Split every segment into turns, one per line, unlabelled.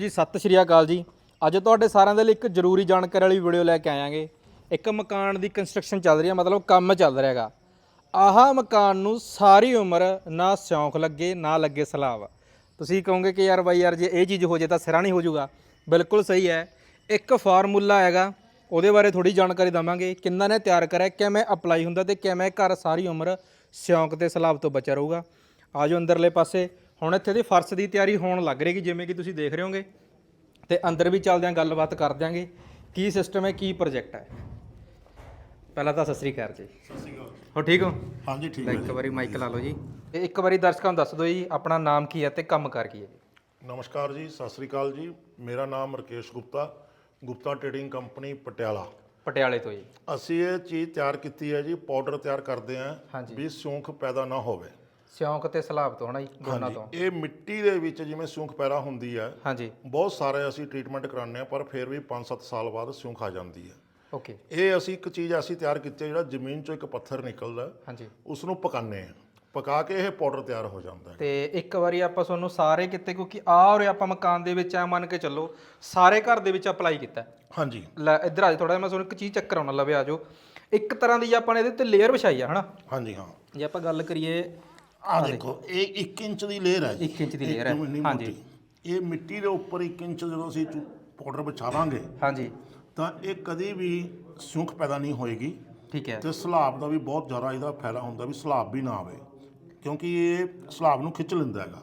ਜੀ, ਸਤਿ ਸ਼੍ਰੀ ਅਕਾਲ ਜੀ। ਅੱਜ ਤੁਹਾਡੇ ਸਾਰਿਆਂ ਦੇ ਲਈ ਇੱਕ ਜ਼ਰੂਰੀ ਜਾਣਕਾਰੀ ਵਾਲੀ ਵੀਡੀਓ ਲੈ ਕੇ ਆਇਆਂਗੇ। ਇੱਕ ਮਕਾਨ ਦੀ ਕੰਸਟਰਕਸ਼ਨ ਚੱਲ ਰਹੀ ਹੈ, ਮਤਲਬ ਕੰਮ ਚੱਲ ਰਿਹਾ ਹੈਗਾ। ਆਹ ਮਕਾਨ ਨੂੰ ਸਾਰੀ ਉਮਰ ਨਾ ਸਿਉਂਖ ਲੱਗੇ, ਨਾ ਲੱਗੇ ਸਲਾਬ। ਤੁਸੀਂ ਕਹੋਗੇ ਕਿ ਯਾਰ ਬਾਈ ਯਾਰ, ਜੇ ਇਹ ਚੀਜ਼ ਹੋ ਜੇ ਤਾਂ ਸਿਰਾ ਨਹੀਂ ਹੋ ਜਾਊਗਾ। ਬਿਲਕੁਲ ਸਹੀ ਹੈ। ਇੱਕ ਫਾਰਮੂਲਾ ਹੈਗਾ, ਉਹਦੇ ਬਾਰੇ ਥੋੜੀ ਜਾਣਕਾਰੀ ਦਵਾਂਗੇ। ਕਿੰਨਾ ਨੇ ਤਿਆਰ ਕਰਿਆ, ਕਿਵੇਂ ਅਪਲਾਈ ਹੁੰਦਾ ਤੇ ਕਿਵੇਂ ਘਰ ਸਾਰੀ ਉਮਰ ਸਿਉਂਕ ਤੇ ਸਲਾਬ ਤੋਂ ਬਚਿਆ ਰਹੂਗਾ। ਆਜੋ ਅੰਦਰਲੇ ਪਾਸੇ। ਹੁਣ ਇੱਥੇ ਦੀ ਫਰਸ਼ ਦੀ ਤਿਆਰੀ ਹੋਣ ਲੱਗ ਰਹੀ ਹੈ ਜਿਵੇਂ ਕਿ ਤੁਸੀਂ ਦੇਖ ਰਹੇ ਹੋਗੇ। ਤੇ ਅੰਦਰ ਵੀ ਚੱਲਦੇ ਆਂ ਗੱਲਬਾਤ ਕਰ ਦਿਆਂਗੇ ਕੀ ਸਿਸਟਮ ਹੈ ਕੀ ਪ੍ਰੋਜੈਕਟ ਹੈ। ਪਹਿਲਾਂ ਤਾਂ ਸਤਿ ਸ੍ਰੀ ਅਕਾਲ ਜੀ। ਹੋ ਠੀਕ ਹੋ?
ਹਾਂਜੀ ਠੀਕ ਹੈ
ਇੱਕ ਵਾਰੀ ਮਾਈਕ ਲਾ ਲਓ ਜੀ। ਤੇ ਇੱਕ ਵਾਰੀ ਦਰਸ਼ਕਾਂ ਨੂੰ ਦੱਸ ਦਿਓ ਜੀ ਆਪਣਾ ਨਾਮ ਕੀ ਹੈ ਤੇ ਕੰਮ ਕਰ ਕੀ ਹੈ ਜੀ?
ਨਮਸਕਾਰ ਜੀ ਸਤਿ ਸ੍ਰੀ ਅਕਾਲ ਜੀ। ਮੇਰਾ ਨਾਮ ਰਕੇਸ਼ ਗੁਪਤਾ ਗੁਪਤਾ ਟ੍ਰੇਡਿੰਗ ਕੰਪਨੀ ਪਟਿਆਲਾ।
ਪਟਿਆਲੇ ਤੋਂ ਜੀ।
ਅਸੀਂ ਇਹ ਚੀਜ਼ ਤਿਆਰ ਕੀਤੀ ਹੈ ਜੀ ਪਾਊਡਰ ਤਿਆਰ ਕਰਦੇ ਆਂ। ਵੀ ਸਿਉਂਖ ਪੈਦਾ ਨਾ ਹੋਵੇ।
ਸਿਉਂਕ ਤੇ ਸਲਾਬ ਤੋਂ ਹਨਾ ਜੀ ਦੋਨਾਂ ਤੋਂ।
ਇਹ ਮਿੱਟੀ ਦੇ ਵਿੱਚ ਜਿਵੇਂ ਸਿਉਂਖ ਪੈਦਾ ਹੁੰਦੀ ਹੈ
ਹਾਂਜੀ।
ਬਹੁਤ ਸਾਰੇ ਅਸੀਂ ਟ੍ਰੀਟਮੈਂਟ ਕਰਾਉਂਦੇ ਆ ਪਰ ਫਿਰ ਵੀ 5-7 ਸਾਲ ਬਾਅਦ ਸਿਉਂਖ ਆ ਜਾਂਦੀ ਹੈ।
ਓਕੇ।
ਇਹ ਅਸੀਂ ਇੱਕ ਚੀਜ਼ ਐਸੀ ਤਿਆਰ ਕੀਤੀ ਹੈ ਜਿਹੜਾ ਜ਼ਮੀਨ ਚੋਂ ਇੱਕ ਪੱਥਰ ਨਿਕਲਦਾ
ਹਾਂਜੀ।
ਉਸ ਨੂੰ ਪਕਾਉਂਦੇ ਆ ਪਕਾ ਕੇ ਇਹ ਪਾਊਡਰ ਤਿਆਰ ਹੋ ਜਾਂਦਾ ਹੈ।
ਤੇ ਇੱਕ ਵਾਰੀ ਆਪਾਂ ਤੁਹਾਨੂੰ ਸਾਰੇ ਕਿਤੇ ਕਿਉਂਕਿ ਆ ਔਰ ਆਪਾਂ ਮਕਾਨ ਦੇ ਵਿੱਚ ਆ ਮੰਨ ਕੇ ਚੱਲੋ ਸਾਰੇ ਘਰ ਦੇ ਵਿੱਚ ਅਪਲਾਈ ਕੀਤਾ ਹੈ।
ਹਾਂਜੀ।
ਲੈ ਇੱਧਰ ਆ ਥੋੜਾ ਮੈਂ ਤੁਹਾਨੂੰ ਇੱਕ ਚੀਜ਼ ਚੱਕਰ ਆਉਣਾ ਲਵੇ ਆਜੋ ਇੱਕ ਤਰ੍ਹਾਂ ਦੀ ਆਪਾਂ ਨੇ ਇਹਦੇ ਤੇ ਲੇਅਰ ਵਿਛਾਈ ਆ ਹਨਾ?
ਹਾਂਜੀ ਹਾਂ।
ਜੇ ਆਪਾਂ ਗੱਲ ਕਰੀਏ
ਆ ਦੇਖੋ ਇਹ 1 ਇੰਚ ਦੀ ਲੇਅਰ ਹੈ ਜੀ।
1 ਇੰਚ ਦੀ ਲੇਅਰ ਹੈ? ਹਾਂਜੀ।
ਇਹ ਮਿੱਟੀ ਦੇ ਉੱਪਰ 1 ਇੰਚ ਜਦੋਂ ਅਸੀਂ ਪਾਊਡਰ ਵਿਛਾਵਾਂਗੇ
ਹਾਂਜੀ।
ਤਾਂ ਇਹ ਕਦੀ ਵੀ ਸੁੰਖ ਪੈਦਾ ਨਹੀਂ ਹੋਏਗੀ।
ਠੀਕ ਹੈ।
ਤੇ ਸਲਾਬ ਦਾ ਵੀ ਬਹੁਤ ਜ਼ਿਆਦਾ ਇਹਦਾ ਫਾਇਦਾ ਹੁੰਦਾ ਵੀ ਸਲਾਬ ਵੀ ਨਾ ਆਵੇ। ਕਿਉਂਕਿ ਇਹ ਸਲਾਬ ਨੂੰ ਖਿੱਚ ਲੈਂਦਾ ਹੈਗਾ।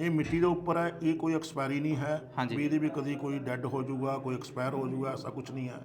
ਇਹ ਮਿੱਟੀ ਦੇ ਉੱਪਰ ਹੈ ਇਹ ਕੋਈ ਐਕਸਪਾਇਰੀ ਨਹੀਂ ਹੈ। ਵੀ ਇਹਦੇ ਵੀ ਕਦੀ ਕੋਈ ਡੈੱਡ ਹੋ ਜਾਊਗਾ ਕੋਈ ਐਕਸਪਾਇਰ ਹੋ ਜਾਊਗਾ ਐਸਾ ਕੁਝ ਨਹੀਂ ਹੈ।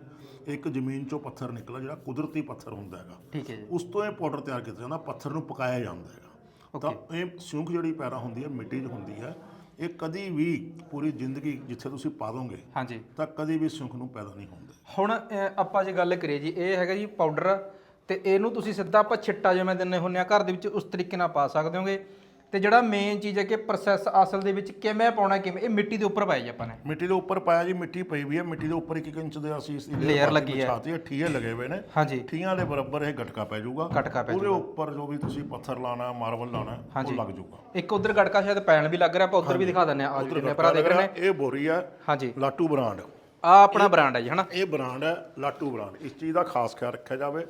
ਇੱਕ ਜ਼ਮੀਨ ਚੋਂ ਪੱਥਰ ਨਿਕਲਾ ਜਿਹੜਾ ਕੁਦਰਤੀ ਪੱਥਰ ਹੁੰਦਾ ਹੈਗਾ।
ਠੀਕ ਹੈ
ਉਸ ਤੋਂ ਇਹ ਪਾਊਡਰ ਤਿਆਰ ਕੀਤਾ ਜਾਂਦਾ ਪੱਥਰ ਨੂੰ ਪਕਾਇਆ ਜਾਂਦਾ ਹੈਗਾ। ਤਾਂ ਇਹ ਸਿਉਂਖ ਜਿਹੜੀ ਪੈਦਾ ਹੁੰਦੀ ਹੈ ਮਿੱਟੀ 'ਚ ਹੁੰਦੀ ਹੈ ਇਹ ਕਦੀ ਵੀ ਪੂਰੀ ਜ਼ਿੰਦਗੀ ਜਿੱਥੇ ਤੁਸੀਂ ਪਾ ਦੋਗੇ
ਹਾਂਜੀ।
ਤਾਂ ਕਦੀ ਵੀ ਸਿਉਂਖ ਨੂੰ ਪੈਦਾ ਨਹੀਂ ਹੁੰਦੇ।
ਹੁਣ ਅਹ, ਆਪਾਂ ਜੇ ਗੱਲ ਕਰੀਏ ਜੀ ਇਹ ਹੈਗਾ ਜੀ ਪਾਊਡਰ ਤੇ ਇਹਨੂੰ ਤੁਸੀਂ ਸਿੱਧਾ ਆਪਾਂ ਛਿੱਟਾ ਜਿਵੇਂ ਦਿੰਨੇ ਹੁੰਨੇ ਆ ਘਰ ਦੇ ਵਿੱਚ ਉਸ ਤਰੀਕੇ ਨਾਲ ਪਾ ਸਕਦੇ ਹੋਗੇ। ਤੇ ਜਿਹੜਾ ਮੇਨ ਚੀਜ਼ ਹੈ ਕਿ ਪ੍ਰੋਸੈਸ ਅਸਲ ਦੇ ਵਿੱਚ ਕਿਵੇਂ ਪਾਉਣਾ ਕਿਵੇਂ ਇਹ ਮਿੱਟੀ ਦੇ ਉੱਪਰ ਪਾਈ ਜੀ ਆਪਾਂ ਨੇ।
ਮਿੱਟੀ ਦੇ ਉੱਪਰ ਪਾਇਆ ਜੀ ਮਿੱਟੀ ਪਈ ਵੀ ਹੈ ਮਿੱਟੀ ਦੇ ਉੱਪਰ ਇੱਕ ਇੱਕ ਇੰਚ ਦੇ ਅਸੀਂ ਇਸ ਦੀ
Layer ਲੱਗੀ ਹੈ।
ਛਾਤੀ ਠੀਏ ਲੱਗੇ ਹੋਏ ਨੇ।
ਹਾਂਜੀ।
ਠੀਆਂ ਦੇ ਬਰਾਬਰ ਇਹ ਗਟਕਾ ਪੈ ਜਾਊਗਾ।
ਗਟਕਾ ਪੈ
ਉਹਦੇ ਉੱਪਰ ਜੋ ਵੀ ਤੁਸੀਂ ਪੱਥਰ ਲਾਣਾ ਮਾਰਬਲ ਲਾਣਾ ਉਹ ਲੱਗ ਜਾਊਗਾ।
ਇੱਕ ਉਧਰ ਗੜਕਾ ਸ਼ਾਇਦ ਪੈਣ ਵੀ ਲੱਗ ਰਿਹਾ ਆਪਾਂ ਉਧਰ ਵੀ ਦਿਖਾ ਦਿੰਨੇ ਆ ਆ ਜਿਹੜੇ ਭਰਾ ਦੇਖ ਰਹੇ ਨੇ।
ਇਹ ਬੋਰੀ ਹੈ
ਹਾਂਜੀ।
ਲਾਟੂ ਬ੍ਰਾਂਡ।
ਆ ਆਪਣਾ ਬ੍ਰਾਂਡ ਹੈ ਜੀ ਹਨਾ?
ਇਹ ਬ੍ਰਾਂਡ ਹੈ ਲਾਟੂ ਬ੍ਰਾਂਡ। ਇਸ ਚੀਜ਼ ਦਾ ਖਾਸ ਖਿਆਲ ਰੱਖਿਆ ਜਾਵੇ।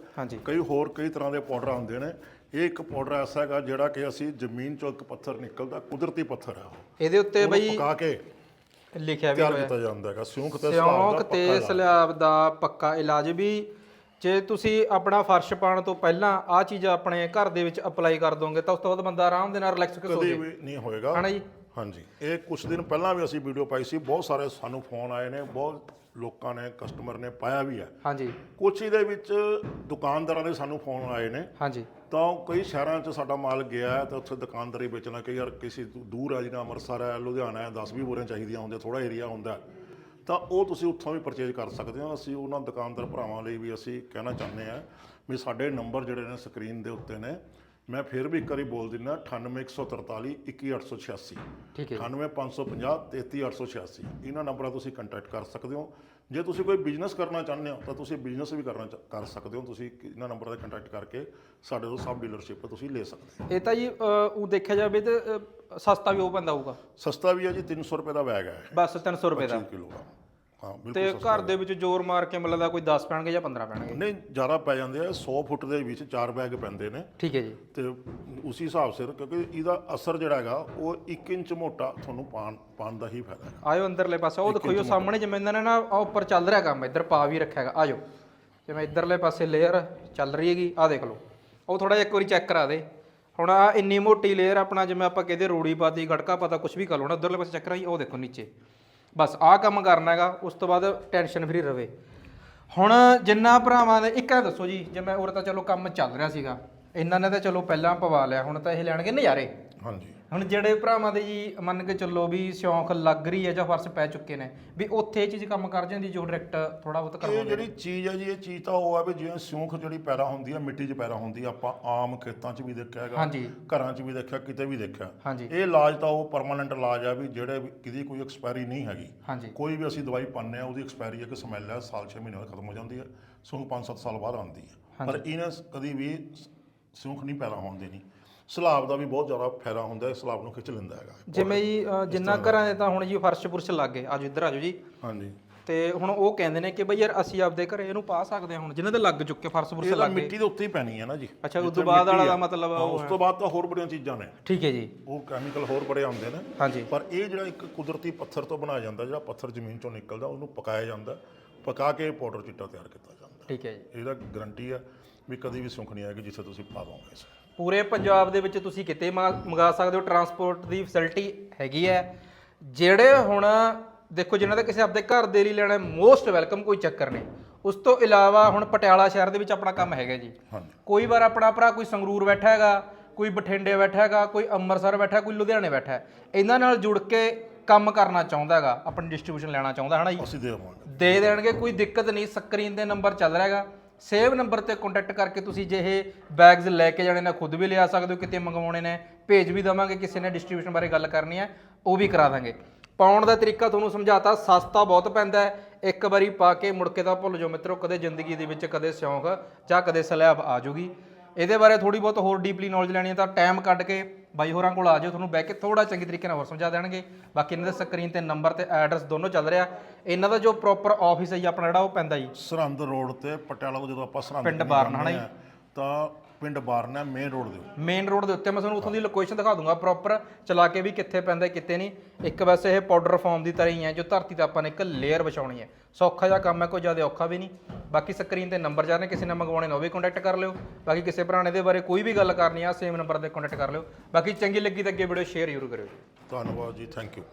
ਕਈ ਹੋਰ ਕਈ ਤਰ੍ਹਾਂ ਦੇ ਪਾਊਡਰ ਆਉਂਦੇ ਨੇ। ਇਹ ਇੱਕ ਪਾਊਡਰ ਐਸਾ ਹੈਗਾ ਜਿਹੜਾ ਕਿ ਅਸੀਂ ਜ਼ਮੀਨ ਚੋਂ ਇੱਕ ਪੱਥਰ ਨਿਕਲਦਾ ਕੁਦਰਤੀ ਪੱਥਰ ਹੈ ਉਹ।
ਇਹਦੇ ਉੱਤੇ
ਉਹਨੂੰ
ਬਈ
ਪਕਾ ਕੇ
ਲਿਖਿਆ ਵੀ
ਤਿਆਰ
ਹੋਇਆ।
ਕੀਤਾ ਜਾਂਦਾ ਹੈਗਾ ਸਿਉਂਖ ਤੇ ਸਲਾਬ
ਸਿਉਂਕ ਤੇ
ਪੱਕਾ
ਸਲਾਬ ਦਾ ਪੱਕਾ ਇਲਾਜ ਵੀ ਜੇ ਤੁਸੀਂ ਆਪਣਾ ਫਰਸ਼ ਪਾਉਣ ਤੋਂ ਪਹਿਲਾਂ ਆ ਚੀਜ਼ ਆਪਣੇ ਘਰ ਦੇ ਵਿੱਚ ਅਪਲਾਈ ਕਰ ਦੋਗੇ ਤਾਂ ਉਸ ਤੋਂ ਬਾਅਦ ਬੰਦਾ ਆਰਾਮ ਦੇ ਨਾਲ ਰਿਲੈਕਸ ਸੋ
ਕਦੇ ਵੀ ਨਹੀਂ ਹੋਏਗਾ।
ਹਨਾ ਜੀ?
ਹਾਂਜੀ। ਇਹ ਕੁਝ ਦਿਨ ਪਹਿਲਾਂ ਵੀ ਅਸੀਂ ਵੀਡੀਓ ਪਾਈ ਸੀ ਬਹੁਤ ਸਾਰੇ ਸਾਨੂੰ ਫੋਨ ਆਏ ਨੇ ਬਹੁਤ ਲੋਕਾਂ ਨੇ ਕਸਟਮਰ ਨੇ ਪਾਇਆ ਵੀ ਹੈ।
ਹਾਂਜੀ।
ਕੁਛ ਇਹਦੇ ਵਿੱਚ ਦੁਕਾਨਦਾਰਾਂ ਦੇ ਸਾਨੂੰ ਫੋਨ ਆਏ ਨੇ।
ਹਾਂਜੀ।
ਤਾਂ ਕਈ ਸ਼ਹਿਰਾਂ 'ਚ ਸਾਡਾ ਮਾਲ ਗਿਆ ਹੈ ਤਾਂ ਉੱਥੇ ਦੁਕਾਨਦਾਰੀ ਵੇਚਣਾ ਕਿ ਯਾਰ ਕਿਸੇ ਦੂ- ਦੂਰ ਹੈ ਜਿਵੇਂ ਅੰਮ੍ਰਿਤਸਰ ਹੈ ਲੁਧਿਆਣਾ ਹੈ 10 20 ਬੋਰੀਆਂ ਚਾਹੀਦੀਆਂ ਹੁੰਦੀਆਂ ਥੋੜਾ ਏਰੀਆ ਹੁੰਦਾ ਹੈ। ਤਾਂ ਉਹ ਤੁਸੀਂ ਉੱਥੋਂ ਵੀ ਪਰਚੇਜ ਕਰ ਸਕਦੇ ਹੋ। ਅਸੀਂ ਉਹਨਾਂ ਦੁਕਾਨਦਾਰ ਭਰਾਵਾਂ ਲਈ ਵੀ ਅਸੀਂ ਕਹਿਣਾ ਚਾਹੁੰਦੇ ਆ ਵੀ ਸਾਡੇ ਨੰਬਰ ਜਿਹੜੇ ਨੇ ਸਕਰੀਨ ਦੇ ਉੱਤੇ ਨੇ। ਮੈਂ ਫਿਰ ਵੀ ਇੱਕ ਵਾਰੀ ਬੋਲ ਦਿੰਦਾ 98143 21886
ਠੀਕ ਹੈ
98550 33886 ਇਹਨਾਂ ਨੰਬਰਾਂ ਤੁਸੀਂ ਕੰਟੈਕਟ ਕਰ ਸਕਦੇ ਹੋ। ਜੇ ਤੁਸੀਂ ਕੋਈ ਬਿਜ਼ਨਸ ਕਰਨਾ ਚਾਹੁੰਦੇ ਹੋ ਤਾਂ ਤੁਸੀਂ ਬਿਜ਼ਨਸ ਵੀ ਕਰਨਾ ਚ- ਕਰ ਸਕਦੇ ਹੋ। ਤੁਸੀਂ ਇਹਨਾਂ ਨੰਬਰਾਂ ਤੇ ਕੰਟੈਕਟ ਕਰਕੇ ਸਾਡੇ ਤੋਂ ਸਬ ਡੀਲਰਸ਼ਿਪ ਤੁਸੀਂ ਲੈ ਸਕਦੇ ਹੋ।
ਇਹ ਤਾਂ ਜੀ ਉਹ ਦੇਖਿਆ ਜਾਵੇ ਤੇ ਸਸਤਾ ਵੀ ਉਹ ਪੈਂਦਾ ਹੋਊਗਾ।
ਸਸਤਾ ਵੀ ਹੈ ਜੀ 300 ਰੁਪਏ ਦਾ ਬੈਗ ਹੈ
ਬਸ 300 ਰੁਪਏ ਦਾ।
5 ਕਿਲੋ ਦਾ। ਹਾਂ
ਤੇ ਘਰ ਦੇ ਵਿੱਚ ਜ਼ੋਰ ਮਾਰ ਕੇ ਮਿਲਦਾ ਕੋਈ 10 ਪੈਣਗੇ ਜਾਂ 15 ਪੈਣਗੇ?
ਨਹੀਂ ਜ਼ਿਆਦਾ ਪੈ ਜਾਂਦੇ ਆ 100 ਫੁੱਟ ਦੇ ਵਿੱਚ ਚਾਰ ਬੈਗ ਪੈਂਦੇ ਨੇ।
ਠੀਕ ਹੈ ਜੀ।
ਤੇ ਉਸੇ ਹਿਸਾਬ ਸਿਰ ਕਿਉਂਕਿ ਇਹਦਾ ਅਸਰ ਜਿਹੜਾ ਹੈਗਾ ਉਹ 1 ਇੰਚ ਮੋਟਾ ਤੁਹਾਨੂੰ ਪਾਣ ਪਾਣ ਦਾ ਹੀ ਫਾਇਦਾ ਹੈ
ਆਇਓ ਅੰਦਰਲੇ ਪਾਸੇ ਉਹ ਦੇਖੋ ਜੀ ਸਾਹਮਣੇ ਜਿਵੇਂ ਇਹਨਾਂ ਨੇ ਨਾ ਆਹ ਉੱਪਰ ਚੱਲ ਰਿਹਾ ਕੰਮ ਇੱਧਰ ਪਾ ਵੀ ਰੱਖਿਆ ਹੈਗਾ ਆਜੋ ਜਿਵੇਂ ਇੱਧਰਲੇ ਪਾਸੇ ਲੇਅਰ ਚੱਲ ਰਹੀ ਹੈਗੀ ਆਹ ਦੇਖ ਲਓ। ਉਹ ਥੋੜਾ ਜਿਹਾ ਇੱਕ ਵਾਰੀ ਚੈੱਕ ਕਰਾ ਦੇ। ਹੁਣ ਆ ਇੰਨੀ ਮੋਟੀ ਲੇਅਰ ਆਪਣਾ ਜਿਵੇਂ ਆਪਾਂ ਕਹਿੰਦੇ ਰੂੜੀ ਪਾਤੀ ਗੜਕਾ ਪਤਾ ਕੁਝ ਵੀ ਕਰ ਲਓ ਨਾ ਉੱਧਰਲੇ ਪਾਸੇ ਚੈੱਕ ਕਰਾਈ ਉਹ ਦੇਖੋ ਨੀਚੇ। ਬਸ ਆਹ ਕੰਮ ਕਰਨਾ ਹੈਗਾ, ਉਸ ਤੋਂ ਬਾਅਦ ਟੈਨਸ਼ਨ ਫਰੀ ਰਵੇ। ਹੁਣ ਜਿੰਨਾ ਭਰਾਵਾਂ ਦੇ ਇੱਕ ਐ ਦੱਸੋ ਜੀ ਜਿਵੇਂ ਉਰੇ ਤਾਂ ਚਲੋ ਕੰਮ ਚੱਲ ਰਿਹਾ ਸੀਗਾ। ਇਹਨਾਂ ਨੇ ਤਾਂ ਚਲੋ ਪਹਿਲਾਂ ਪਵਾ ਲਿਆ, ਹੁਣ ਤਾਂ ਇਹ ਲੈਣਗੇ ਨਜ਼ਾਰੇ।
ਹਾਂਜੀ।
ਹੁਣ ਜਿਹੜੇ ਭਰਾਵਾਂ ਦੇ ਜੀ ਮੰਨ ਕੇ ਚੱਲੋ ਵੀ ਸ਼ੌਂਕ ਲੱਗ ਰਹੀ ਹੈ ਜਾਂ ਫਰਸ ਪੈ ਚੁੱਕੇ ਨੇ ਵੀ ਉੱਥੇ ਇਹ ਚੀਜ਼ ਕੰਮ ਕਰ ਜਾਂਦੀ ਜੋ ਡਾਇਰੈਕਟ ਥੋੜਾ ਬਹੁਤ
ਇਹ
ਕਰਵਾਉਂਦੇ
ਜਿਹੜੀ ਚੀਜ਼ ਹੈ ਜੀ ਇਹ ਚੀਜ਼ ਤਾਂ ਉਹ ਹੈ ਵੀ ਜਿਵੇਂ ਸਿਉਂਖ ਜਿਹੜੀ ਪੈਦਾ ਹੁੰਦੀ ਹੈ ਮਿੱਟੀ 'ਚ ਪੈਦਾ ਹੁੰਦੀ ਹੈ ਆਪਾਂ ਆਮ ਖੇਤਾਂ 'ਚ ਵੀ ਦੇਖਿਆ ਹੈਗਾ
ਹਾਂਜੀ।
ਘਰਾਂ 'ਚ ਵੀ ਦੇਖਿਆ ਕਿਤੇ ਵੀ ਦੇਖਿਆ।
ਹਾਂਜੀ।
ਇਹ ਇਲਾਜ ਤਾਂ ਉਹ ਪਰਮਾਨੈਂਟ ਇਲਾਜ ਆ ਵੀ ਜਿਹੜੇ ਵੀ ਕਿਹਦੀ ਕੋਈ ਐਕਸਪਾਇਰੀ ਨਹੀਂ ਹੈਗੀ।
ਹਾਂਜੀ।
ਕੋਈ ਵੀ ਅਸੀਂ ਦਵਾਈ ਪਾਉਂਦੇ ਆ ਉਹਦੀ ਐਕਸਪਾਇਰੀ ਇੱਕ ਸਮੈਲ ਹੈ ਸਾਲ 6 ਮਹੀਨੇ ਬਾਅਦ ਖਤਮ ਹੋ ਜਾਂਦੀ ਹੈ ਸਿਉਂਖ 5-7 ਸਾਲ ਬਾਅਦ ਆਉਂਦੀ ਹੈ। ਪਰ ਇਹਨਾਂ ਕਦੀ ਵੀ ਸਿਉਂਖ ਨਹੀਂ ਪੈਦਾ ਹੋਣ ਦੇਣੀ। ਸਲਾਬ ਦਾ ਵੀ ਬਹੁਤ ਜ਼ਿਆਦਾ ਫਾਇਦਾ ਹੁੰਦਾ ਹੈ ਸਲਾਬ ਨੂੰ ਖਿੱਚ ਲੈਂਦਾ ਹੈਗਾ।
ਜਿਵੇਂ ਜੀ ਅ, ਜਿੰਨਾ ਘਰਾਂ ਦੇ। ਤਾਂ ਹੁਣ ਜੀ ਫਰਸ਼ ਪੁਰਸ਼ ਲੱਗ ਗਏ। ਆਜੋ ਇੱਧਰ ਆਜੋ ਜੀ।
ਹਾਂਜੀ।
ਤੇ ਹੁਣ ਉਹ ਕਹਿੰਦੇ ਨੇ ਕਿ ਬਈ ਯਾਰ ਅਸੀਂ ਆਪਦੇ ਘਰੇ ਇਹਨੂੰ ਪਾ ਸਕਦੇ ਹਾਂ ਹੁਣ ਜਿਨ੍ਹਾਂ ਦੇ ਲੱਗ ਚੁੱਕੇ ਫਰਸ਼ ਪੁਰਸ਼
ਇਹ ਤਾਂ
ਲੱਗ ਗਏ।
ਮਿੱਟੀ ਦੇ ਉੱਤੇ ਹੀ ਪੈਣੀ ਹੈ ਨਾ ਜੀ।
ਅੱਛਾ ਉਸ
ਜਿੱਥੇ
ਤੋਂ ਬਾਅਦ ਵਾਲਾ
ਮਿੱਟੀ
ਦਾ
ਆ।
ਮਤਲਬ
ਹਾਂ, ਉਸ ਤੋਂ ਬਾਅਦ ਤਾਂ ਹੋਰ ਬੜੀਆਂ ਚੀਜ਼ਾਂ ਨੇ।
ਠੀਕ ਹੈ ਜੀ।
ਉਹ ਕੈਮੀਕਲ ਹੋਰ ਬੜੇ ਆਉਂਦੇ ਨੇ।
ਹਾਂਜੀ।
ਪਰ ਇਹ ਜਿਹੜਾ ਇੱਕ ਕੁਦਰਤੀ ਪੱਥਰ ਤੋਂ ਬਣਾਇਆ ਜਾਂਦਾ ਜਿਹੜਾ ਪੱਥਰ ਜ਼ਮੀਨ ਚੋਂ ਨਿਕਲਦਾ ਉਹਨੂੰ ਪਕਾਇਆ ਜਾਂਦਾ। ਪਕਾ ਕੇ ਪਾਊਡਰ ਚਿੱਟਾ ਤਿਆਰ ਕੀਤਾ ਜਾਂਦਾ।
ਠੀਕ ਹੈ ਜੀ।
ਇਹਦਾ ਗਾਰੰਟੀ ਹੈ ਵੀ ਕਦੀ ਵੀ ਸੁੱਖ ਨਹੀਂ ਆਏਗੀ ਜਿੱਥੇ ਤੁਸੀਂ ਪਾ ਦੋਗੇ ਇਸ
ਪੂਰੇ ਪੰਜਾਬ ਦੇ ਵਿੱਚ ਤੁਸੀਂ ਕਿਤੇ ਮੰਗਾ ਸਕਦੇ ਹੋ ਟਰਾਂਸਪੋਰਟ ਦੀ ਫੈਸਿਲਿਟੀ ਹੈਗੀ ਹੈ। ਜਿਹੜੇ ਹੁਣ ਦੇਖੋ ਜਿਨ੍ਹਾਂ ਦਾ ਕਿਸੇ ਆਪਦੇ ਘਰ ਦੇ ਲਈ ਲੈਣਾ ਮੋਸਟ ਵੈਲਕਮ ਕੋਈ ਚੱਕਰ ਨਹੀਂ। ਉਸ ਤੋਂ ਇਲਾਵਾ ਹੁਣ ਪਟਿਆਲਾ ਸ਼ਹਿਰ ਦੇ ਵਿੱਚ ਆਪਣਾ ਕੰਮ ਹੈਗਾ ਜੀ। ਕੋਈ ਵਾਰ ਆਪਣਾ ਭਰਾ ਕੋਈ ਸੰਗਰੂਰ ਬੈਠਾ ਹੈਗਾ ਕੋਈ ਬਠਿੰਡੇ ਬੈਠਾ ਹੈਗਾ ਕੋਈ ਅੰਮ੍ਰਿਤਸਰ ਬੈਠਾ ਕੋਈ ਲੁਧਿਆਣੇ ਬੈਠਾ। ਇਹਨਾਂ ਨਾਲ ਜੁੜ ਕੇ ਕੰਮ ਕਰਨਾ ਚਾਹੁੰਦਾ ਹੈਗਾ ਆਪਣੀ ਡਿਸਟ੍ਰੀਬਿਊਸ਼ਨ ਲੈਣਾ ਚਾਹੁੰਦਾ ਹੈ ਨਾ ਜੀ।
ਅਸੀਂ ਦੇਵਾਂਗੇ।
ਦੇ ਦੇਣਗੇ ਕੋਈ ਦਿੱਕਤ ਨਹੀਂ ਸਕਰੀਨ ਤੇ ਨੰਬਰ ਚੱਲ ਰਿਹਾ ਹੈਗਾ। ਸੇਵ ਨੰਬਰ ਤੇ ਕੰਟੈਕਟ ਕਰਕੇ ਤੁਸੀਂ ਜੇ ਇਹ ਬੈਗਸ ਲੈ ਕੇ ਜਾਣੇ ਨੇ, ਖੁਦ ਵੀ ਲਿਆ ਸਕਦੇ ਹੋ, ਕਿਤੇ ਮੰਗਵਾਉਣੇ ਨੇ, ਭੇਜ ਵੀ ਦਵਾਂਗੇ, ਕਿਸੇ ਨੇ ਡਿਸਟ੍ਰੀਬਿਊਸ਼ਨ ਬਾਰੇ ਗੱਲ ਕਰਨੀ ਹੈ, ਉਹ ਵੀ ਕਰਾ ਦਾਂਗੇ। ਪਾਉਣ ਦਾ ਤਰੀਕਾ ਤੁਹਾਨੂੰ ਸਮਝਾਤਾ, ਸਸਤਾ ਬਹੁਤ ਪੈਂਦਾ ਹੈ, ਇੱਕ ਵਾਰੀ ਪਾ ਕੇ ਮੁੜ ਕੇ ਤਾਂ ਭੁੱਲ ਜਾਓ ਮਿੱਤਰੋ, ਕਦੇ ਜ਼ਿੰਦਗੀ ਦੇ ਵਿੱਚ, ਕਦੇ ਸਿਉਂਕ ਜਾਂ ਕਦੇ ਸਲੈਬ ਆ ਜੂਗੀ ਇਹਦੇ ਬਾਰੇ ਥੋੜੀ ਬਹੁਤ ਹੋਰ ਡੀਪਲੀ ਨੌਲੇਜ ਲੈਣੀ ਹੈ ਤਾਂ ਟਾਈਮ ਕੱਢ ਕੇ ਬਾਈ ਹੋਰਾਂ ਕੋਲ ਆ ਜਾਓ ਤੁਹਾਨੂੰ ਬਹਿ ਕੇ ਥੋੜਾ ਚੰਗੀ ਤਰੀਕੇ ਨਾਲ ਹੋਰ ਸਮਝਾ ਦੇਣਗੇ। ਬਾਕੀ ਇਹਨਾਂ ਦੇ ਸਕਰੀਨ ਤੇ ਨੰਬਰ ਤੇ ਐਡਰੈਸ ਦੋਨੋਂ ਚੱਲ ਰਿਹਾ। ਇਹਨਾਂ ਦਾ ਜੋ ਪ੍ਰੋਪਰ ਆਫਿਸ ਹੈ ਜੀ ਆਪਣਾ ਜਿਹੜਾ ਉਹ ਪੈਂਦਾ ਜੀ।
ਸਰਹੰਦ ਰੋਡ ਤੇ ਪਟਿਆਲਾ ਤੋਂ ਜਦੋਂ ਆਪਾਂ ਸਰਹੰਦ
ਪਿੰਡ ਬਾਰਨਾ ਨਾ
ਜਾਂਦੇ ਆ, ਤਾਂ ਪਿੰਡ ਬਾਰਨਾ ਮੇਨ ਰੋਡ ਦੇ ਉੱਤੇ।
ਮੇਨ ਰੋਡ ਦੇ ਉੱਤੇ ਮੈਂ ਤੁਹਾਨੂੰ ਉੱਥੋਂ ਦੀ ਲੋਕੇਸ਼ਨ ਦਿਖਾ ਦੂੰਗਾ ਪ੍ਰੋਪਰ ਚਲਾ ਕੇ ਵੀ ਕਿੱਥੇ ਪੈਂਦਾ ਕਿੱਥੇ ਨਹੀਂ। ਇੱਕ ਵੈਸੇ ਇਹ ਪਾਊਡਰ ਫਾਰਮ ਦੀ ਤਰ੍ਹਾਂ ਹੀ ਹੈ ਜੋ ਧਰਤੀ ਤੇ ਆਪਾਂ ਨੇ ਇੱਕ ਲੇਅਰ ਵਿਛਾਉਣੀ ਹੈ। ਸੌਖਾ ਜਿਹਾ ਕੰਮ ਹੈ ਕੋਈ ਜ਼ਿਆਦਾ ਔਖਾ ਵੀ ਨਹੀਂ। ਬਾਕੀ ਸਕਰੀਨ ਤੇ ਨੰਬਰ ਜਾ ਰਹੇ ਕਿਸੇ ਨੇ ਮੰਗਵਾਉਣੇ ਨੇ ਉਹ ਵੀ ਕੰਟੈਕਟ ਕਰ ਲਿਓ। ਬਾਕੀ ਕਿਸੇ ਭਰਾ ਨੇ ਇਹਦੇ ਬਾਰੇ ਕੋਈ ਵੀ ਗੱਲ ਕਰਨੀ ਆ ਸੇਮ ਨੰਬਰ ਤੇ ਕੰਟੈਕਟ ਕਰ ਲਿਓ। ਬਾਕੀ ਚੰਗੀ ਲੱਗੀ ਤਾਂ ਅੱਗੇ ਵੀਡੀਓ ਸ਼ੇਅਰ ਜ਼ਰੂਰ ਕਰਿਓ।
ਧੰਨਵਾਦ ਜੀ ਥੈਂਕ ਯੂ